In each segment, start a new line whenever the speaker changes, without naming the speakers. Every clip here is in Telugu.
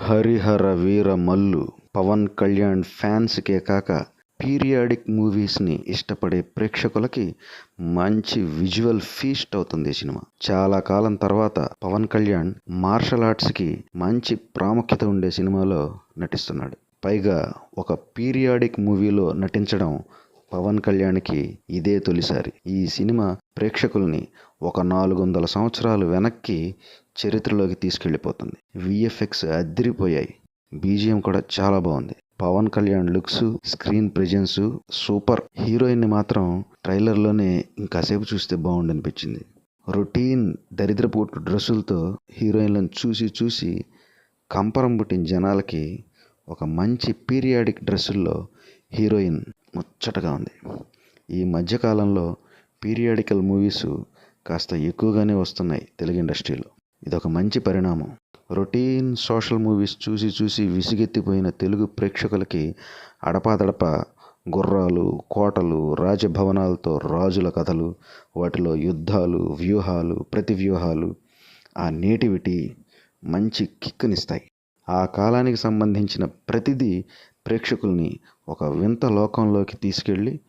హరిహర వీర మల్లు పవన్ కళ్యాణ్ ఫ్యాన్స్కే కాక పీరియాడిక్ మూవీస్ని ఇష్టపడే ప్రేక్షకులకి మంచి విజువల్ ఫీస్ట్ అవుతుంది ఈ సినిమా. చాలా కాలం తర్వాత పవన్ కళ్యాణ్ మార్షల్ ఆర్ట్స్కి మంచి ప్రాముఖ్యత ఉండే సినిమాలో నటిస్తున్నాడు. పైగా ఒక పీరియాడిక్ మూవీలో నటించడం పవన్ కళ్యాణ్కి ఇదే తొలిసారి. ఈ సినిమా ప్రేక్షకుల్ని ఒక నాలుగు వందల సంవత్సరాలు వెనక్కి చరిత్రలోకి తీసుకెళ్ళిపోతుంది. విఎఫ్ఎక్స్ అదిరిపోయాయి. బీజిఎం కూడా చాలా బాగుంది. Pawan Kalyan looks screen presence super. హీరోయిన్ని మాత్రం ట్రైలర్లోనే ఇంకాసేపు చూస్తే బాగుండనిపించింది. రొటీన్ దరిద్రపోటు డ్రెస్సులతో హీరోయిన్లను చూసి చూసి కంపరం పుట్టిన జనాలకి ఒక మంచి పీరియాడిక్ డ్రెస్సుల్లో హీరోయిన్ ముచ్చటగా ఉంది. ఈ మధ్యకాలంలో పీరియాడికల్ మూవీస్ కాస్త ఎక్కువగానే వస్తున్నాయి తెలుగు ఇండస్ట్రీలో. ఇదొక మంచి పరిణామం. రొటీన్ సోషల్ మూవీస్ చూసి చూసి విసిగెత్తిపోయిన తెలుగు ప్రేక్షకులకి అడపాదడప గుర్రాలు కోటలు రాజభవనాలతో రాజుల కథలు వాటిలో యుద్ధాలు వ్యూహాలు ప్రతి వ్యూహాలు ఆ నేటివిటీ మంచి కిక్కునిస్తాయి. ఆ కాలానికి సంబంధించిన ప్రతిదీ ప్రేక్షకుల్ని ఒక వింత లోకంలోకి తీసుకెళ్ళి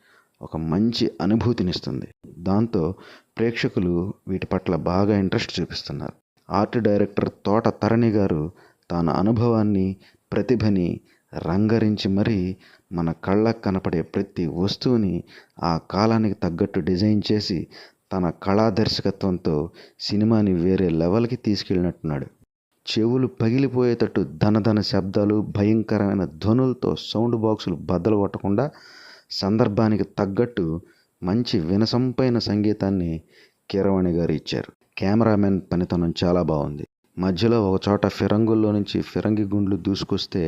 ఒక మంచి అనుభూతినిస్తుంది. దాంతో ప్రేక్షకులు వీటి పట్ల బాగా ఇంట్రెస్ట్ చూపిస్తున్నారు. ఆర్ట్ డైరెక్టర్ తోట తరణి గారు తన అనుభవాన్ని ప్రతిభని రంగరించి మరీ మన కళ్ళకు కనపడే ప్రతి వస్తువుని ఆ కాలానికి తగ్గట్టు డిజైన్ చేసి తన కళా దర్శకత్వంతో సినిమాని వేరే లెవెల్కి తీసుకెళ్ళినట్టున్నాడు. చెవులు పగిలిపోయేటట్టు ధనధన శబ్దాలు భయంకరమైన ధ్వనులతో సౌండ్ బాక్సులు బద్దలు కొట్టకుండా సందర్భానికి తగ్గట్టు మంచి వినసంపైన సంగీతాన్ని కీరవాణి గారు ఇచ్చారు. కెమెరామెన్ పనితనం చాలా బాగుంది. మధ్యలో ఒక చోట ఫిరంగుల్లో నుంచి ఫిరంగి గుండ్లు దూసుకొస్తే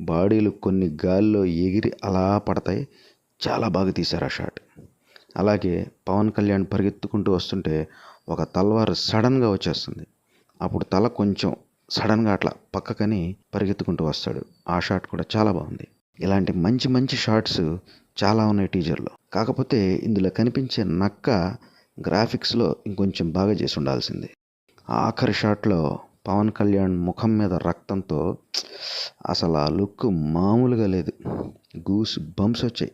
బాడీలు కొన్ని గాల్లో ఎగిరి అలా పడతాయి. చాలా బాగా తీశారు ఆ షాట్. అలాగే పవన్ కళ్యాణ్ పరిగెత్తుకుంటూ వస్తుంటే ఒక తల్వారు సడన్గా వచ్చేస్తుంది. అప్పుడు తల కొంచెం సడన్గా అట్లా పక్కకని పరిగెత్తుకుంటూ వస్తాడు. ఆ షాట్ కూడా చాలా బాగుంది. ఇలాంటి మంచి మంచి షాట్స్ చాలా ఉన్నాయి టీజర్లో. కాకపోతే ఇందులో కనిపించే నక్క గ్రాఫిక్స్లో ఇంకొంచెం బాగా చేసి ఉండాల్సింది. ఆఖరి షాట్లో పవన్ కళ్యాణ్ ముఖం మీద రక్తంతో అసలు ఆ లుక్ మామూలుగా లేదు. గూస్ బంప్స్ వచ్చాయి.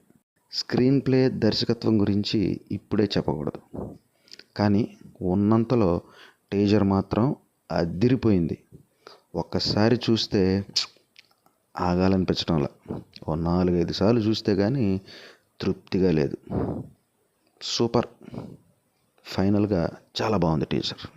స్క్రీన్ ప్లే దర్శకత్వం గురించి ఇప్పుడే చెప్పకూడదు. కానీ ఉన్నంతలో టీజర్ మాత్రం అదిరిపోయింది. ఒక్కసారి చూస్తే ఆగాలనిపించడంలా ఓ నాలుగైదు సార్లు చూస్తే కానీ తృప్తిగా లేదు. సూపర్. ఫైనల్గా చాలా బాగుంది టీజర్.